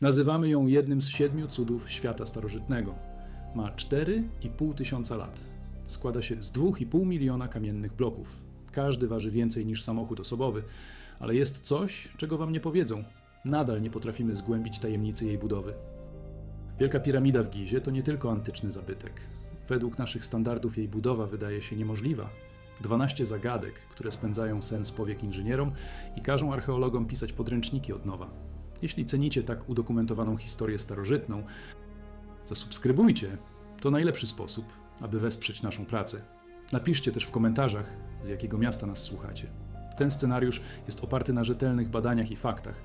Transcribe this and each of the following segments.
Nazywamy ją jednym z siedmiu cudów świata starożytnego. Ma 4,5 tysiąca lat. Składa się z 2,5 miliona kamiennych bloków. Każdy waży więcej niż samochód osobowy, ale jest coś, czego wam nie powiedzą. Nadal nie potrafimy zgłębić tajemnicy jej budowy. Wielka piramida w Gizie to nie tylko antyczny zabytek. Według naszych standardów jej budowa wydaje się niemożliwa. 12 zagadek, które spędzają sens powiek inżynierom i każą archeologom pisać podręczniki od nowa. Jeśli cenicie tak udokumentowaną historię starożytną, zasubskrybujcie. To najlepszy sposób, aby wesprzeć naszą pracę. Napiszcie też w komentarzach, z jakiego miasta nas słuchacie. Ten scenariusz jest oparty na rzetelnych badaniach i faktach,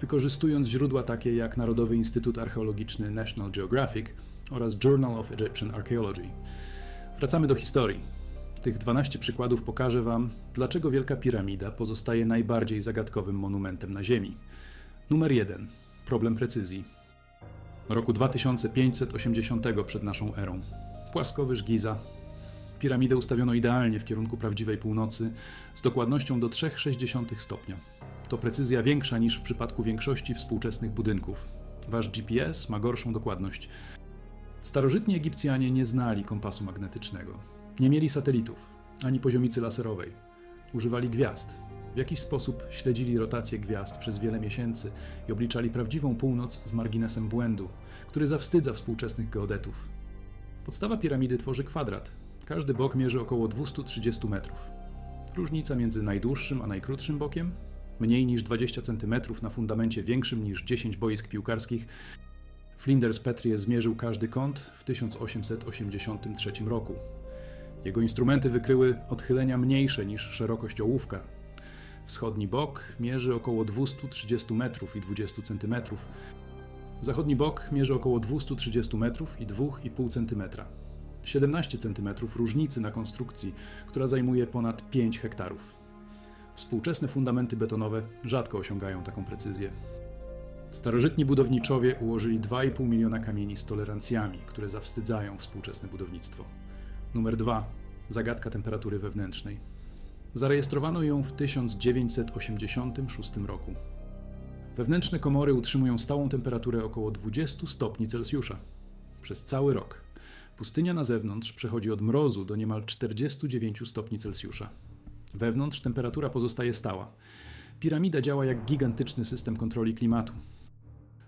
wykorzystując źródła takie jak Narodowy Instytut Archeologiczny National Geographic oraz Journal of Egyptian Archaeology. Wracamy do historii. Tych 12 przykładów pokaże Wam, dlaczego Wielka Piramida pozostaje najbardziej zagadkowym monumentem na Ziemi. Numer 1. Problem precyzji. Roku 2580 przed naszą erą. Płaskowyż Giza. Piramidę ustawiono idealnie w kierunku prawdziwej północy z dokładnością do 0,3 stopnia. To precyzja większa niż w przypadku większości współczesnych budynków. Wasz GPS ma gorszą dokładność. Starożytni Egipcjanie nie znali kompasu magnetycznego. Nie mieli satelitów, ani poziomicy laserowej. Używali gwiazd. W jakiś sposób śledzili rotację gwiazd przez wiele miesięcy i obliczali prawdziwą północ z marginesem błędu, który zawstydza współczesnych geodetów. Podstawa piramidy tworzy kwadrat. Każdy bok mierzy około 230 metrów. Różnica między najdłuższym a najkrótszym bokiem mniej niż 20 cm na fundamencie większym niż 10 boisk piłkarskich, Flinders Petrie zmierzył każdy kąt w 1883 roku. Jego instrumenty wykryły odchylenia mniejsze niż szerokość ołówka. Wschodni bok mierzy około 230 metrów i 20 cm. Zachodni bok mierzy około 230 metrów i 2,5 cm. 17 cm różnicy na konstrukcji, która zajmuje ponad 5 hektarów. Współczesne fundamenty betonowe rzadko osiągają taką precyzję. Starożytni budowniczowie ułożyli 2,5 miliona kamieni z tolerancjami, które zawstydzają współczesne budownictwo. Numer 2. Zagadka temperatury wewnętrznej. Zarejestrowano ją w 1986 roku. Wewnętrzne komory utrzymują stałą temperaturę około 20 stopni Celsjusza przez cały rok. Pustynia na zewnątrz przechodzi od mrozu do niemal 49 stopni Celsjusza. Wewnątrz temperatura pozostaje stała. Piramida działa jak gigantyczny system kontroli klimatu.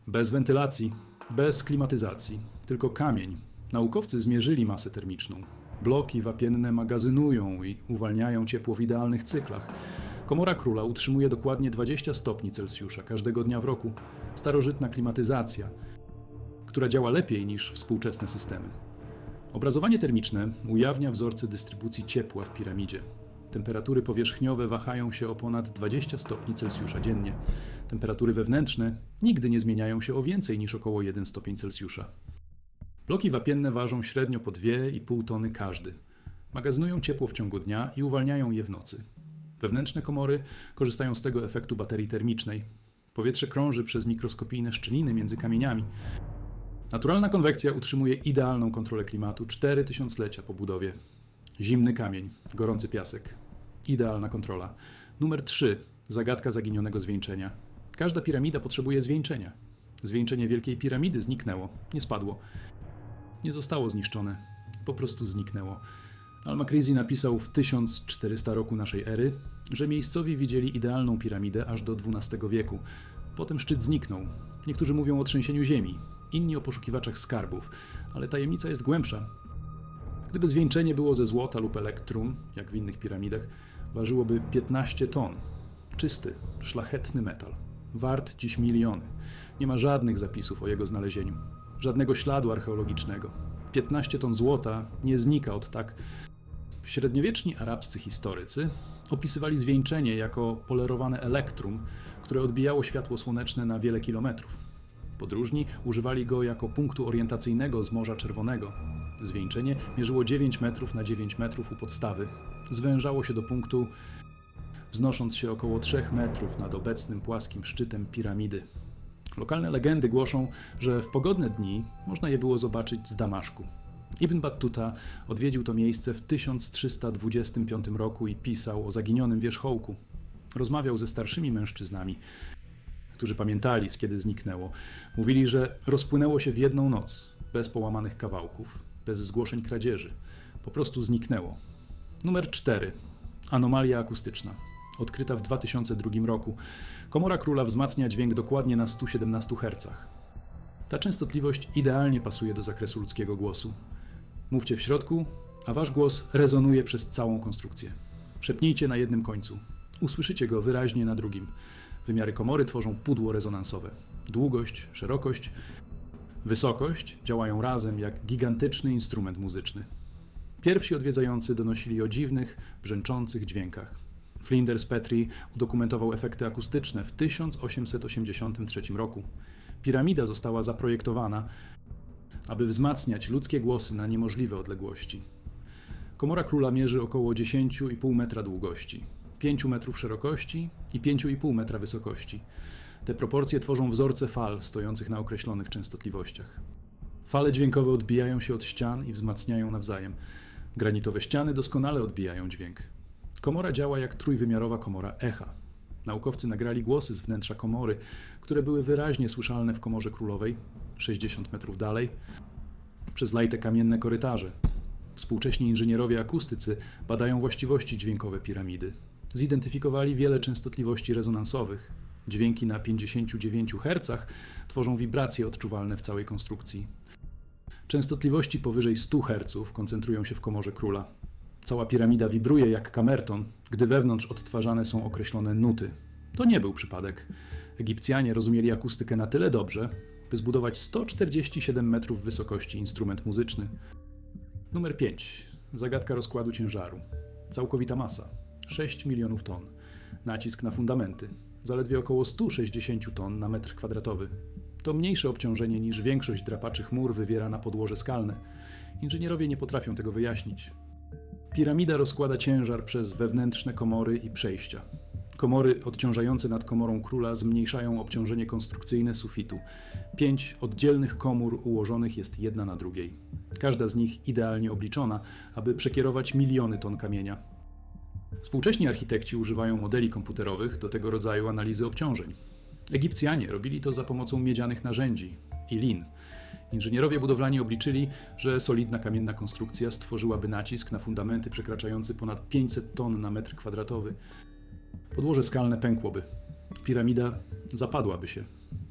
Bez wentylacji, bez klimatyzacji, tylko kamień. Naukowcy zmierzyli masę termiczną. Bloki wapienne magazynują i uwalniają ciepło w idealnych cyklach. Komora króla utrzymuje dokładnie 20 stopni Celsjusza każdego dnia w roku. Starożytna klimatyzacja, która działa lepiej niż współczesne systemy. Obrazowanie termiczne ujawnia wzorce dystrybucji ciepła w piramidzie. Temperatury powierzchniowe wahają się o ponad 20 stopni Celsjusza dziennie. Temperatury wewnętrzne nigdy nie zmieniają się o więcej niż około 1 stopień Celsjusza. Bloki wapienne ważą średnio po 2,5 tony każdy. Magazynują ciepło w ciągu dnia i uwalniają je w nocy. Wewnętrzne komory korzystają z tego efektu baterii termicznej. Powietrze krąży przez mikroskopijne szczeliny między kamieniami. Naturalna konwekcja utrzymuje idealną kontrolę klimatu 4 tysiąclecia po budowie. Zimny kamień, gorący piasek. Idealna kontrola. Numer 3. Zagadka zaginionego zwieńczenia. Każda piramida potrzebuje zwieńczenia. Zwieńczenie Wielkiej Piramidy zniknęło, nie spadło. Nie zostało zniszczone, po prostu zniknęło. Al-Makrizi napisał w 1400 roku naszej ery, że miejscowi widzieli idealną piramidę aż do XII wieku. Potem szczyt zniknął. Niektórzy mówią o trzęsieniu ziemi, inni o poszukiwaczach skarbów, ale tajemnica jest głębsza. Gdyby zwieńczenie było ze złota lub elektrum, jak w innych piramidach, ważyłoby 15 ton. Czysty, szlachetny metal. Wart dziś miliony. Nie ma żadnych zapisów o jego znalezieniu, żadnego śladu archeologicznego. 15 ton złota nie znika od tak. Średniowieczni arabscy historycy opisywali zwieńczenie jako polerowane elektrum, które odbijało światło słoneczne na wiele kilometrów. Podróżni używali go jako punktu orientacyjnego z Morza Czerwonego. Zwieńczenie mierzyło 9 metrów na 9 metrów u podstawy. Zwężało się do punktu, wznosząc się około 3 metrów nad obecnym płaskim szczytem piramidy. Lokalne legendy głoszą, że w pogodne dni można je było zobaczyć z Damaszku. Ibn Battuta odwiedził to miejsce w 1325 roku i pisał o zaginionym wierzchołku. Rozmawiał ze starszymi mężczyznami. którzy pamiętali, z kiedy zniknęło, mówili, że rozpłynęło się w jedną noc, bez połamanych kawałków, bez zgłoszeń kradzieży. Po prostu zniknęło. Numer 4. Anomalia akustyczna. Odkryta w 2002 roku. Komora króla wzmacnia dźwięk dokładnie na 117 Hz. Ta częstotliwość idealnie pasuje do zakresu ludzkiego głosu. Mówcie w środku, a wasz głos rezonuje przez całą konstrukcję. Szepnijcie na jednym końcu. Usłyszycie go wyraźnie na drugim. Wymiary komory tworzą pudło rezonansowe. Długość, szerokość, wysokość działają razem jak gigantyczny instrument muzyczny. Pierwsi odwiedzający donosili o dziwnych, brzęczących dźwiękach. Flinders Petrie udokumentował efekty akustyczne w 1883 roku. Piramida została zaprojektowana, aby wzmacniać ludzkie głosy na niemożliwe odległości. Komora króla mierzy około 10,5 metra długości, 5 metrów szerokości i 5,5 metra wysokości. Te proporcje tworzą wzorce fal stojących na określonych częstotliwościach. Fale dźwiękowe odbijają się od ścian i wzmacniają nawzajem. Granitowe ściany doskonale odbijają dźwięk. Komora działa jak trójwymiarowa komora echa. Naukowcy nagrali głosy z wnętrza komory, które były wyraźnie słyszalne w komorze królowej, 60 metrów dalej, przez lajte kamienne korytarze. Współcześni inżynierowie akustycy badają właściwości dźwiękowe piramidy. Zidentyfikowali wiele częstotliwości rezonansowych. Dźwięki na 59 Hz tworzą wibracje odczuwalne w całej konstrukcji. Częstotliwości powyżej 100 Hz koncentrują się w komorze króla. Cała piramida wibruje jak kamerton, gdy wewnątrz odtwarzane są określone nuty. To nie był przypadek. Egipcjanie rozumieli akustykę na tyle dobrze, by zbudować 147 metrów wysokości instrument muzyczny. Numer 5. Zagadka rozkładu ciężaru. Całkowita masa 6 milionów ton. Nacisk na fundamenty zaledwie około 160 ton na metr kwadratowy. To mniejsze obciążenie niż większość drapaczy chmur wywiera na podłoże skalne. Inżynierowie nie potrafią tego wyjaśnić. Piramida rozkłada ciężar przez wewnętrzne komory i przejścia. Komory odciążające nad komorą króla zmniejszają obciążenie konstrukcyjne sufitu. Pięć oddzielnych komór ułożonych jest jedna na drugiej. Każda z nich idealnie obliczona, aby przekierować miliony ton kamienia. Współcześni architekci używają modeli komputerowych do tego rodzaju analizy obciążeń. Egipcjanie robili to za pomocą miedzianych narzędzi i lin. Inżynierowie budowlani obliczyli, że solidna kamienna konstrukcja stworzyłaby nacisk na fundamenty przekraczający ponad 500 ton na metr kwadratowy. Podłoże skalne pękłoby. Piramida zapadłaby się.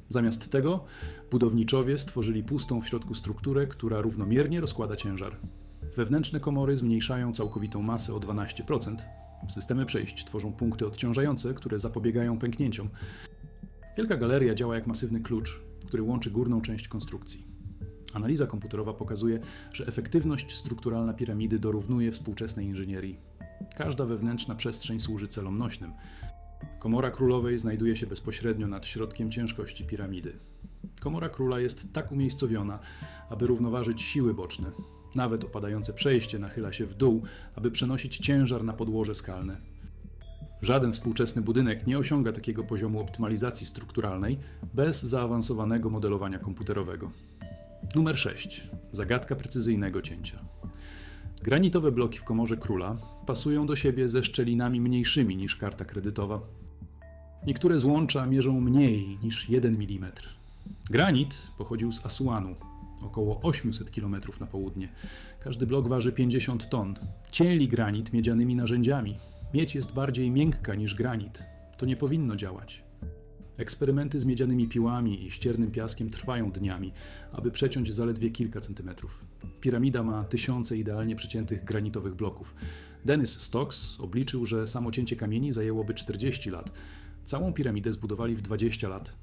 Zamiast tego budowniczowie stworzyli pustą w środku strukturę, która równomiernie rozkłada ciężar. Wewnętrzne komory zmniejszają całkowitą masę o 12%. Systemy przejść tworzą punkty odciążające, które zapobiegają pęknięciom. Wielka galeria działa jak masywny klucz, który łączy górną część konstrukcji. Analiza komputerowa pokazuje, że efektywność strukturalna piramidy dorównuje współczesnej inżynierii. Każda wewnętrzna przestrzeń służy celom nośnym. Komora królowej znajduje się bezpośrednio nad środkiem ciężkości piramidy. Komora króla jest tak umiejscowiona, aby równoważyć siły boczne. Nawet opadające przejście nachyla się w dół, aby przenosić ciężar na podłoże skalne. Żaden współczesny budynek nie osiąga takiego poziomu optymalizacji strukturalnej bez zaawansowanego modelowania komputerowego. Numer 6. Zagadka precyzyjnego cięcia. Granitowe bloki w komorze króla pasują do siebie ze szczelinami mniejszymi niż karta kredytowa. Niektóre złącza mierzą mniej niż 1 mm. Granit pochodził z Asuanu, około 800 km na południe. Każdy blok waży 50 ton. Cięli granit miedzianymi narzędziami. Miedź jest bardziej miękka niż granit. To nie powinno działać. Eksperymenty z miedzianymi piłami i ściernym piaskiem trwają dniami, aby przeciąć zaledwie kilka centymetrów. Piramida ma tysiące idealnie przyciętych granitowych bloków. Dennis Stokes obliczył, że samo cięcie kamieni zajęłoby 40 lat. Całą piramidę zbudowali w 20 lat.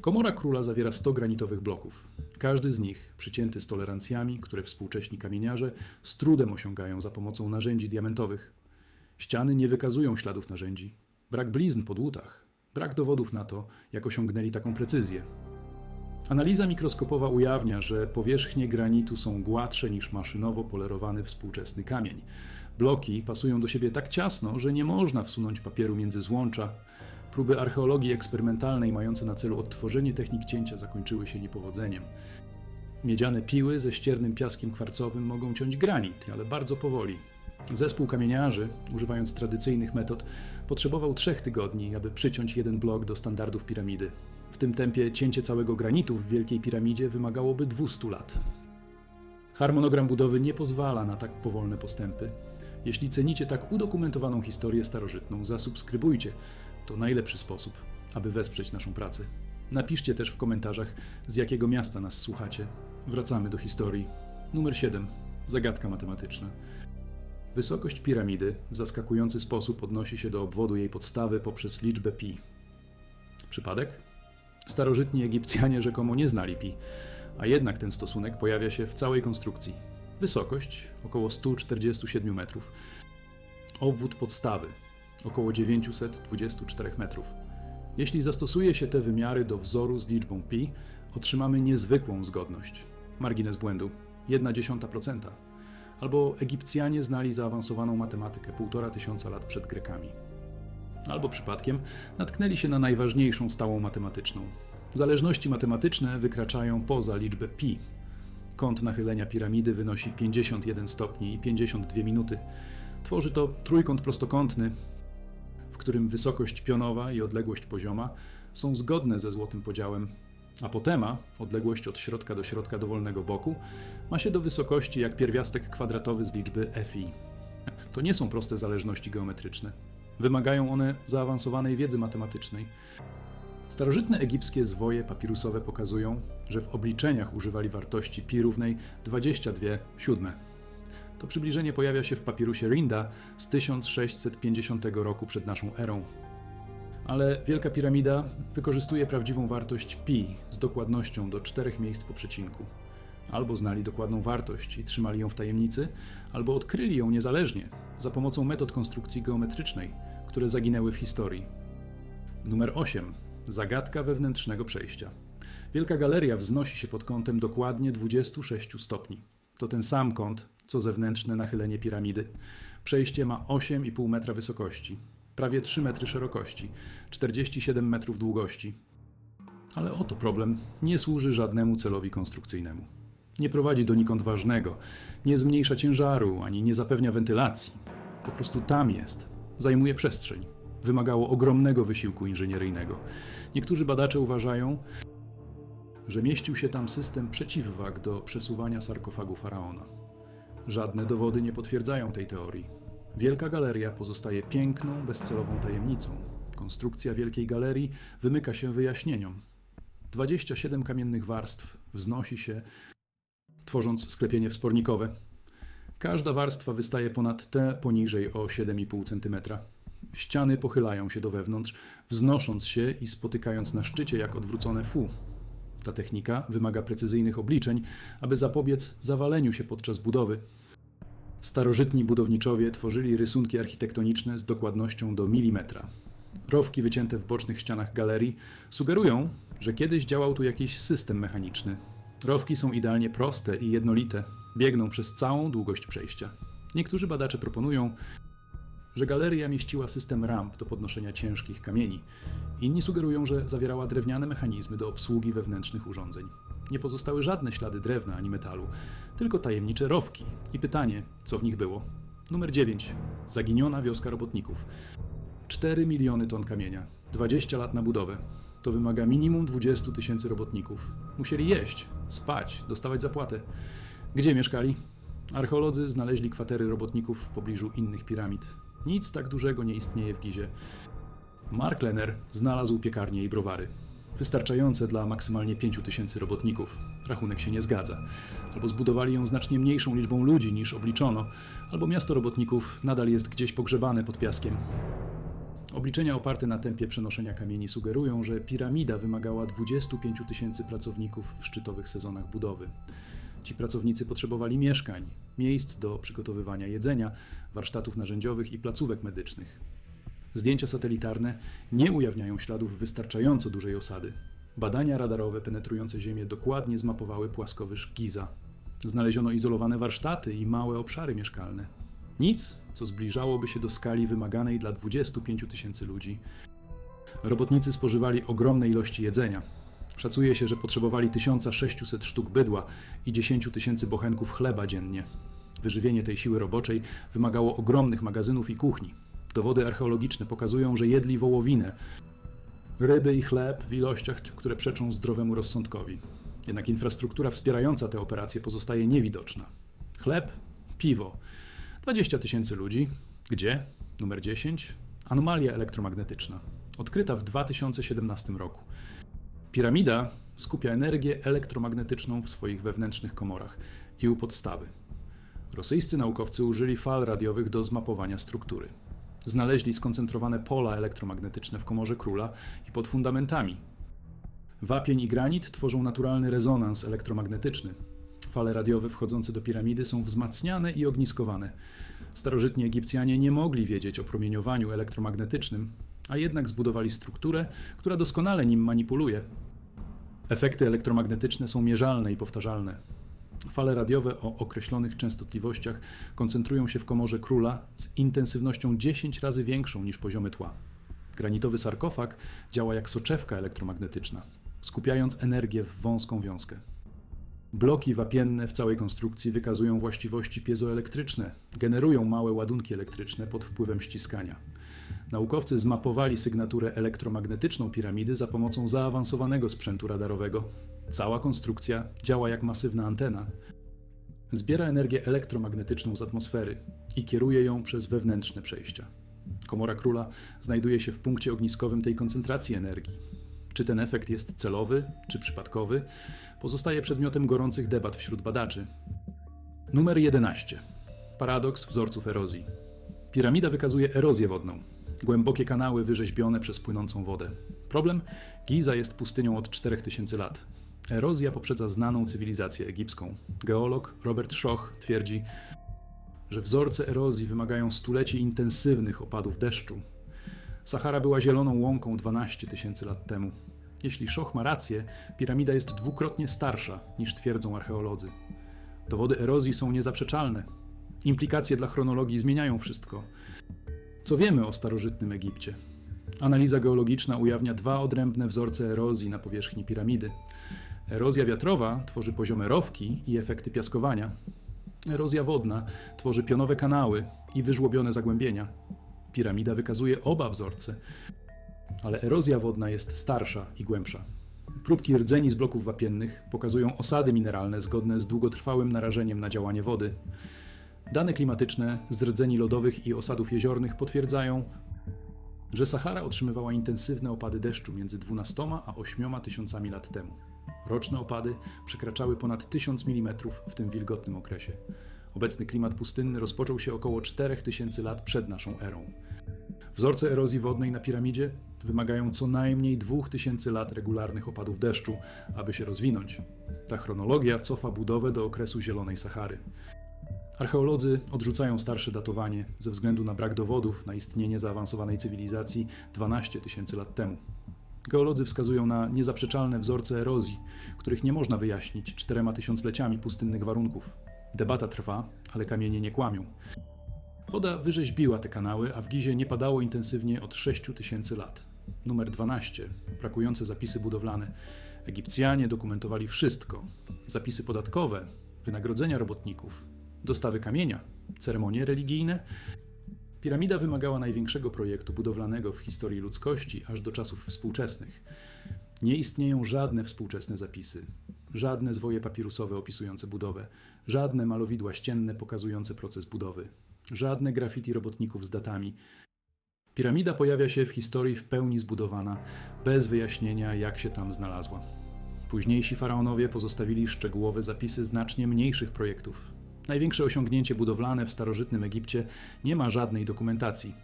Komora króla zawiera 100 granitowych bloków. Każdy z nich przycięty z tolerancjami, które współcześni kamieniarze z trudem osiągają za pomocą narzędzi diamentowych. Ściany nie wykazują śladów narzędzi. Brak blizn po dłutach. Brak dowodów na to, jak osiągnęli taką precyzję. Analiza mikroskopowa ujawnia, że powierzchnie granitu są gładsze niż maszynowo polerowany współczesny kamień. Bloki pasują do siebie tak ciasno, że nie można wsunąć papieru między złącza. Próby archeologii eksperymentalnej mające na celu odtworzenie technik cięcia zakończyły się niepowodzeniem. Miedziane piły ze ściernym piaskiem kwarcowym mogą ciąć granit, ale bardzo powoli. Zespół kamieniarzy, używając tradycyjnych metod, potrzebował trzech tygodni, aby przyciąć jeden blok do standardów piramidy. W tym tempie cięcie całego granitu w Wielkiej Piramidzie wymagałoby 200 lat. Harmonogram budowy nie pozwala na tak powolne postępy. Jeśli cenicie tak udokumentowaną historię starożytną, zasubskrybujcie. To najlepszy sposób, aby wesprzeć naszą pracę. Napiszcie też w komentarzach, z jakiego miasta nas słuchacie. Wracamy do historii. Numer 7. Zagadka matematyczna. Wysokość piramidy w zaskakujący sposób odnosi się do obwodu jej podstawy poprzez liczbę pi. Przypadek? Starożytni Egipcjanie rzekomo nie znali pi, a jednak ten stosunek pojawia się w całej konstrukcji. Wysokość około 147 metrów. Obwód podstawy około 924 metrów. Jeśli zastosuje się te wymiary do wzoru z liczbą pi, otrzymamy niezwykłą zgodność. Margines błędu 1,1%. Albo Egipcjanie znali zaawansowaną matematykę półtora tysiąca lat przed Grekami. Albo przypadkiem natknęli się na najważniejszą stałą matematyczną. Zależności matematyczne wykraczają poza liczbę pi. Kąt nachylenia piramidy wynosi 51 stopni i 52 minuty. Tworzy to trójkąt prostokątny, w którym wysokość pionowa i odległość pozioma są zgodne ze złotym podziałem Apotema, odległość od środka do środka dowolnego boku, ma się do wysokości jak pierwiastek kwadratowy z liczby fi. To nie są proste zależności geometryczne. Wymagają one zaawansowanej wiedzy matematycznej. Starożytne egipskie zwoje papirusowe pokazują, że w obliczeniach używali wartości pi równej 22 siódme. To przybliżenie pojawia się w papirusie Rinda z 1650 roku przed naszą erą. Ale Wielka Piramida wykorzystuje prawdziwą wartość pi z dokładnością do czterech miejsc po przecinku. Albo znali dokładną wartość i trzymali ją w tajemnicy, albo odkryli ją niezależnie za pomocą metod konstrukcji geometrycznej, które zaginęły w historii. Numer 8. Zagadka wewnętrznego przejścia. Wielka galeria wznosi się pod kątem dokładnie 26 stopni. To ten sam kąt, co zewnętrzne nachylenie piramidy. Przejście ma 8,5 metra wysokości, prawie 3 metry szerokości, 47 metrów długości. Ale oto problem nie służy żadnemu celowi konstrukcyjnemu. Nie prowadzi donikąd ważnego, nie zmniejsza ciężaru ani nie zapewnia wentylacji. Po prostu tam jest, zajmuje przestrzeń. Wymagało ogromnego wysiłku inżynieryjnego. Niektórzy badacze uważają, że mieścił się tam system przeciwwag do przesuwania sarkofagu faraona. Żadne dowody nie potwierdzają tej teorii. Wielka galeria pozostaje piękną, bezcelową tajemnicą. Konstrukcja Wielkiej Galerii wymyka się wyjaśnieniom. 27 kamiennych warstw wznosi się, tworząc sklepienie wspornikowe. Każda warstwa wystaje ponad tę poniżej o 7,5 cm. Ściany pochylają się do wewnątrz, wznosząc się i spotykając na szczycie jak odwrócone fu. Ta technika wymaga precyzyjnych obliczeń, aby zapobiec zawaleniu się podczas budowy. Starożytni budowniczowie tworzyli rysunki architektoniczne z dokładnością do milimetra. Rowki wycięte w bocznych ścianach galerii sugerują, że kiedyś działał tu jakiś system mechaniczny. Rowki są idealnie proste i jednolite, biegną przez całą długość przejścia. Niektórzy badacze proponują, że galeria mieściła system ramp do podnoszenia ciężkich kamieni. Inni sugerują, że zawierała drewniane mechanizmy do obsługi wewnętrznych urządzeń. Nie pozostały żadne ślady drewna ani metalu, tylko tajemnicze rowki. I pytanie, co w nich było? Numer 9. Zaginiona wioska robotników. 4 miliony ton kamienia, 20 lat na budowę. To wymaga minimum 20 tysięcy robotników. Musieli jeść, spać, dostawać zapłatę. Gdzie mieszkali? Archeolodzy znaleźli kwatery robotników w pobliżu innych piramid. Nic tak dużego nie istnieje w Gizie. Mark Lenner znalazł piekarnie i browary. Wystarczające dla maksymalnie 5 tysięcy robotników. Rachunek się nie zgadza. Albo zbudowali ją znacznie mniejszą liczbą ludzi niż obliczono, albo miasto robotników nadal jest gdzieś pogrzebane pod piaskiem. Obliczenia oparte na tempie przenoszenia kamieni sugerują, że piramida wymagała 25 tysięcy pracowników w szczytowych sezonach budowy. Ci pracownicy potrzebowali mieszkań, miejsc do przygotowywania jedzenia, warsztatów narzędziowych i placówek medycznych. Zdjęcia satelitarne nie ujawniają śladów wystarczająco dużej osady. Badania radarowe penetrujące Ziemię dokładnie zmapowały płaskowyż Giza. Znaleziono izolowane warsztaty i małe obszary mieszkalne. Nic, co zbliżałoby się do skali wymaganej dla 25 tysięcy ludzi. Robotnicy spożywali ogromne ilości jedzenia. Szacuje się, że potrzebowali 1600 sztuk bydła i 10 tysięcy bochenków chleba dziennie. Wyżywienie tej siły roboczej wymagało ogromnych magazynów i kuchni. Dowody archeologiczne pokazują, że jedli wołowinę, ryby i chleb w ilościach, które przeczą zdrowemu rozsądkowi. Jednak infrastruktura wspierająca te operacje pozostaje niewidoczna. Chleb, piwo. 20 tysięcy ludzi. Gdzie? Numer 10. Anomalia elektromagnetyczna. Odkryta w 2017 roku. Piramida skupia energię elektromagnetyczną w swoich wewnętrznych komorach i u podstawy. Rosyjscy naukowcy użyli fal radiowych do zmapowania struktury. Znaleźli skoncentrowane pola elektromagnetyczne w komorze króla i pod fundamentami. Wapień i granit tworzą naturalny rezonans elektromagnetyczny. Fale radiowe wchodzące do piramidy są wzmacniane i ogniskowane. Starożytni Egipcjanie nie mogli wiedzieć o promieniowaniu elektromagnetycznym, a jednak zbudowali strukturę, która doskonale nim manipuluje. Efekty elektromagnetyczne są mierzalne i powtarzalne. Fale radiowe o określonych częstotliwościach koncentrują się w komorze króla z intensywnością 10 razy większą niż poziomy tła. Granitowy sarkofag działa jak soczewka elektromagnetyczna, skupiając energię w wąską wiązkę. Bloki wapienne w całej konstrukcji wykazują właściwości piezoelektryczne, generują małe ładunki elektryczne pod wpływem ściskania. Naukowcy zmapowali sygnaturę elektromagnetyczną piramidy za pomocą zaawansowanego sprzętu radarowego. Cała konstrukcja działa jak masywna antena. Zbiera energię elektromagnetyczną z atmosfery i kieruje ją przez wewnętrzne przejścia. Komora króla znajduje się w punkcie ogniskowym tej koncentracji energii. Czy ten efekt jest celowy, czy przypadkowy, pozostaje przedmiotem gorących debat wśród badaczy. Numer 11. Paradoks wzorców erozji. Piramida wykazuje erozję wodną. Głębokie kanały wyrzeźbione przez płynącą wodę. Problem? Giza jest pustynią od 4000 lat. Erozja poprzedza znaną cywilizację egipską. Geolog Robert Schoch twierdzi, że wzorce erozji wymagają stuleci intensywnych opadów deszczu. Sahara była zieloną łąką 12 tysięcy lat temu. Jeśli Schoch ma rację, piramida jest dwukrotnie starsza niż twierdzą archeolodzy. Dowody erozji są niezaprzeczalne. Implikacje dla chronologii zmieniają wszystko. Co wiemy o starożytnym Egipcie? Analiza geologiczna ujawnia dwa odrębne wzorce erozji na powierzchni piramidy. Erozja wiatrowa tworzy poziome rowki i efekty piaskowania. Erozja wodna tworzy pionowe kanały i wyżłobione zagłębienia. Piramida wykazuje oba wzorce, ale erozja wodna jest starsza i głębsza. Próbki rdzeni z bloków wapiennych pokazują osady mineralne zgodne z długotrwałym narażeniem na działanie wody. Dane klimatyczne z rdzeni lodowych i osadów jeziornych potwierdzają, że Sahara otrzymywała intensywne opady deszczu między 12 a 8 tysiącami lat temu. Roczne opady przekraczały ponad 1000 mm w tym wilgotnym okresie. Obecny klimat pustynny rozpoczął się około 4000 lat przed naszą erą. Wzorce erozji wodnej na piramidzie wymagają co najmniej 2000 lat regularnych opadów deszczu, aby się rozwinąć. Ta chronologia cofa budowę do okresu Zielonej Sahary. Archeolodzy odrzucają starsze datowanie ze względu na brak dowodów na istnienie zaawansowanej cywilizacji 12 tysięcy lat temu. Geolodzy wskazują na niezaprzeczalne wzorce erozji, których nie można wyjaśnić czterema tysiącleciami pustynnych warunków. Debata trwa, ale kamienie nie kłamią. Woda wyrzeźbiła te kanały, a w Gizie nie padało intensywnie od 6 tysięcy lat. Numer 12. Brakujące zapisy budowlane. Egipcjanie dokumentowali wszystko: zapisy podatkowe, wynagrodzenia robotników, dostawy kamienia, ceremonie religijne. Piramida wymagała największego projektu budowlanego w historii ludzkości aż do czasów współczesnych. Nie istnieją żadne współczesne zapisy, żadne zwoje papirusowe opisujące budowę, żadne malowidła ścienne pokazujące proces budowy, żadne graffiti robotników z datami. Piramida pojawia się w historii w pełni zbudowana, bez wyjaśnienia, jak się tam znalazła. Późniejsi faraonowie pozostawili szczegółowe zapisy znacznie mniejszych projektów. Największe osiągnięcie budowlane w starożytnym Egipcie nie ma żadnej dokumentacji.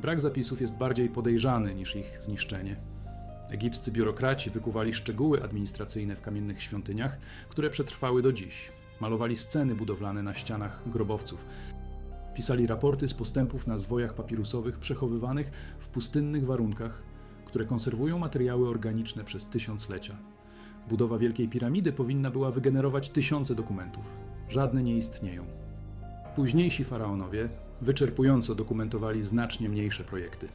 Brak zapisów jest bardziej podejrzany niż ich zniszczenie. Egipscy biurokraci wykuwali szczegóły administracyjne w kamiennych świątyniach, które przetrwały do dziś. Malowali sceny budowlane na ścianach grobowców. Pisali raporty z postępów na zwojach papirusowych przechowywanych w pustynnych warunkach, które konserwują materiały organiczne przez tysiąclecia. Budowa Wielkiej Piramidy powinna była wygenerować tysiące dokumentów. Żadne nie istnieją. Późniejsi faraonowie wyczerpująco dokumentowali znacznie mniejsze projekty.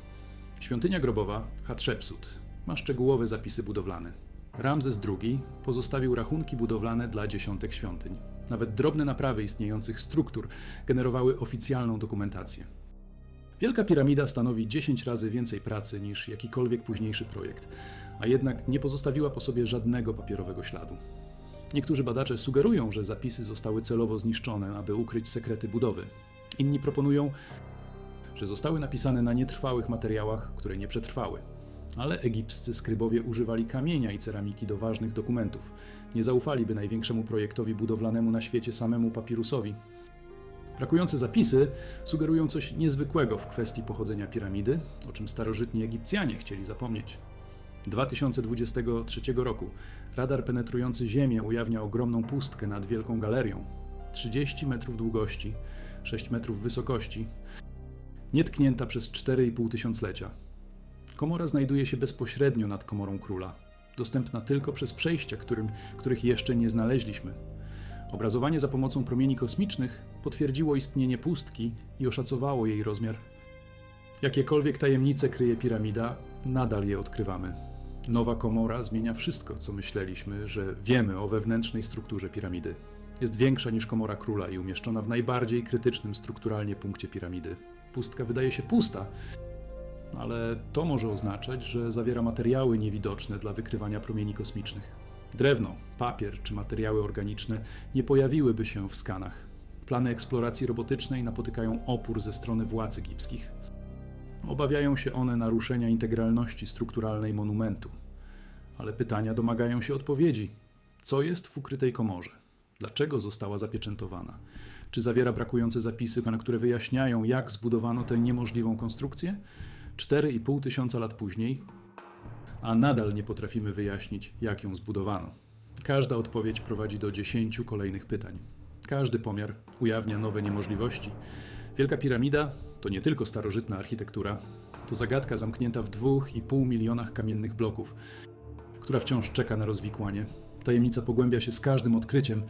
Świątynia grobowa Hatshepsut ma szczegółowe zapisy budowlane. Ramzes II pozostawił rachunki budowlane dla dziesiątek świątyń. Nawet drobne naprawy istniejących struktur generowały oficjalną dokumentację. Wielka piramida stanowi 10 razy więcej pracy niż jakikolwiek późniejszy projekt, a jednak nie pozostawiła po sobie żadnego papierowego śladu. Niektórzy badacze sugerują, że zapisy zostały celowo zniszczone, aby ukryć sekrety budowy. Inni proponują, że zostały napisane na nietrwałych materiałach, które nie przetrwały. Ale egipscy skrybowie używali kamienia i ceramiki do ważnych dokumentów. Nie zaufaliby największemu projektowi budowlanemu na świecie samemu papirusowi. Brakujące zapisy sugerują coś niezwykłego w kwestii pochodzenia piramidy, o czym starożytni Egipcjanie chcieli zapomnieć. 2023 roku radar penetrujący Ziemię ujawnia ogromną pustkę nad wielką galerią. 30 metrów długości, 6 metrów wysokości, nietknięta przez 4,5 tysiąclecia. Komora znajduje się bezpośrednio nad komorą króla, dostępna tylko przez przejścia, którym, których jeszcze nie znaleźliśmy. Obrazowanie za pomocą promieni kosmicznych potwierdziło istnienie pustki i oszacowało jej rozmiar. Jakiekolwiek tajemnice kryje piramida, nadal je odkrywamy. Nowa komora zmienia wszystko, co myśleliśmy, że wiemy o wewnętrznej strukturze piramidy. Jest większa niż komora króla i umieszczona w najbardziej krytycznym strukturalnie punkcie piramidy. Pustka wydaje się pusta, ale to może oznaczać, że zawiera materiały niewidoczne dla wykrywania promieni kosmicznych. Drewno, papier czy materiały organiczne nie pojawiłyby się w skanach. Plany eksploracji robotycznej napotykają opór ze strony władz egipskich. Obawiają się one naruszenia integralności strukturalnej monumentu. Ale pytania domagają się odpowiedzi. Co jest w ukrytej komorze? Dlaczego została zapieczętowana? Czy zawiera brakujące zapisy, które wyjaśniają, jak zbudowano tę niemożliwą konstrukcję? 4,5 tysiąca lat później, a nadal nie potrafimy wyjaśnić, jak ją zbudowano. Każda odpowiedź prowadzi do 10 kolejnych pytań. Każdy pomiar ujawnia nowe niemożliwości. Wielka piramida to nie tylko starożytna architektura, to zagadka zamknięta w 2,5 milionach kamiennych bloków, która wciąż czeka na rozwikłanie. Tajemnica pogłębia się z każdym odkryciem,